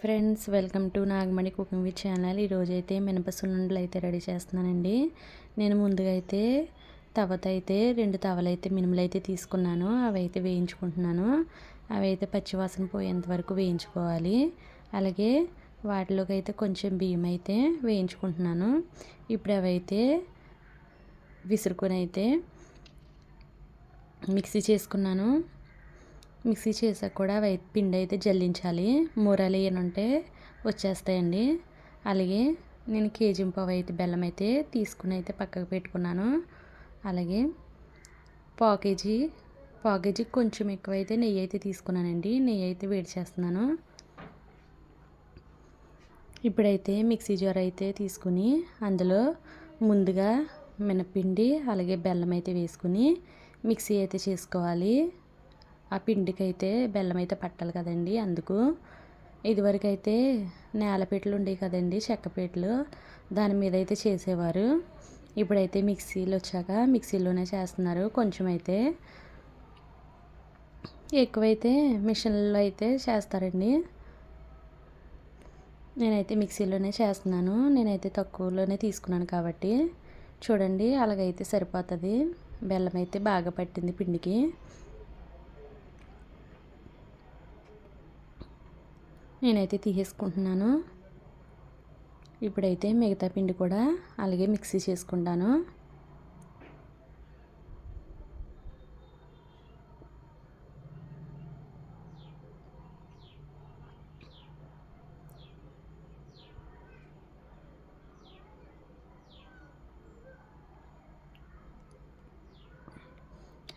Friends welcome to Nagamani cooking with channel. ఈరోజు అయితే మినప సున్నుండలు అయితే రెడీ చేస్తున్నానండి. నేను ముందుగా అయితే తవత అయితే రెండు తవలైతే అయితే మినుములు అయితే తీసుకున్నాను. అవి అయితే వేయించుకుంటున్నాను. అవి అయితే పచ్చివాసన పోయేంత వరకు వేయించుకోవాలి. అలాగే వాటిలోకి అయితే కొంచెం బియ్యం అయితే వేయించుకుంటున్నాను. ఇప్పుడు అవి అయితే విసురుకొని అయితే మిక్సీ చేసుకున్నాను. మిక్సీ చేసాక కూడా వైట్ పిండి అయితే జల్లించాలి. మూరలు ఉంటే వచ్చేస్తాయండి. అలాగే నేను కేజీ పావు అయితే బెల్లం అయితే తీసుకుని అయితే పక్కకు పెట్టుకున్నాను. అలాగే పావు కేజీ పావు కేజీ కొంచెం ఎక్కువైతే నెయ్యి అయితే తీసుకున్నానండి. నెయ్యి అయితే వేడి చేస్తున్నాను. ఇప్పుడైతే మిక్సీ జార్ అయితే తీసుకుని అందులో ముందుగా మినపిండి అలాగే బెల్లం అయితే వేసుకుని మిక్సీ అయితే చేసుకోవాలి. ఆ పిండికైతే బెల్లం అయితే పట్టాలి కదండి అందుకు. ఇదివరకు అయితే నేలపీటలు ఉండేవి కదండి చెక్కపీటలు దాని మీద అయితే చేసేవారు. ఇప్పుడైతే మిక్సీలు వచ్చాక మిక్సీలోనే చేస్తున్నారు. కొంచెం అయితే ఎక్కువైతే మిషన్లో అయితే చేస్తారండి. నేనైతే మిక్సీలోనే చేస్తున్నాను. నేనైతే తక్కువలోనే తీసుకున్నాను కాబట్టి. చూడండి అలాగైతే సరిపోతుంది. బెల్లం అయితే బాగా పట్టింది పిండికి. నేనైతే తీసేసుకుంటున్నాను. ఇప్పుడైతే మిగతా పిండి కూడా అలాగే మిక్సీ చేసుకుంటాను.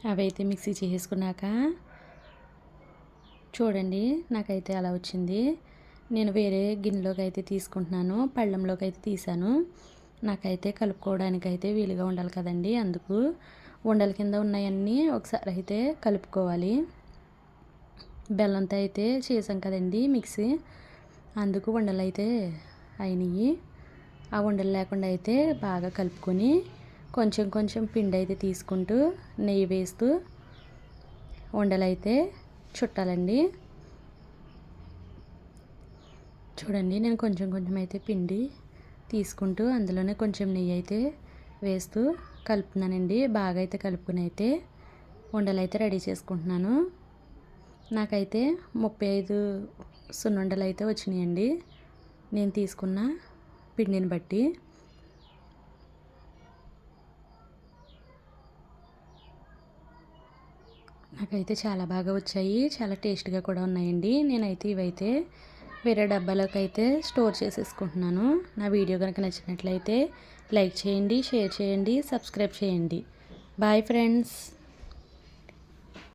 అవి అయితే మిక్సీ చేసుకున్నాక చూడండి నాకైతే అలా వచ్చింది. నేను వేరే గిన్నెలోకి అయితే తీసుకుంటున్నాను పళ్ళంలోకి అయితే తీసాను నాకైతే కలుపుకోవడానికి అయితే వీలుగా ఉండాలి కదండి అందుకు ఉండల కింద ఉన్నాయన్నీ ఒకసారి అయితే కలుపుకోవాలి. బెల్లంతో అయితే చేసాం కదండి మిక్సీ అందుకు ఉండలు అయితే అయినాయి. ఆ ఉండలు లేకుండా అయితే బాగా కలుపుకొని కొంచెం కొంచెం పిండి అయితే తీసుకుంటూ నెయ్యి వేస్తూ ఉండలు అయితే చుట్టాలండి. చూడండి నేను కొంచెం కొంచెం అయితే పిండి తీసుకుంటూ అందులోనే కొంచెం నెయ్యి అయితే వేస్తూ కలుపుతున్నానండి. బాగా అయితే కలుపుకుని అయితే ఉండలు అయితే రెడీ చేసుకుంటున్నాను. నాకైతే ముప్పై ఐదు సున్నుండలు అయితే వచ్చినాయండి. నేను తీసుకున్న పిండిని బట్టి. నాకైతే చాలా బాగా వచ్చాయి. చాలా టేస్ట్గా కూడా ఉన్నాయండి. నేనైతే ఇవైతే వేరే డబ్బాలోకి అయితే స్టోర్ చేసేసుకుంటున్నాను. నా వీడియో కనుక నచ్చినట్లయితే లైక్ చేయండి షేర్ చేయండి సబ్స్క్రైబ్ చేయండి. Bye friends.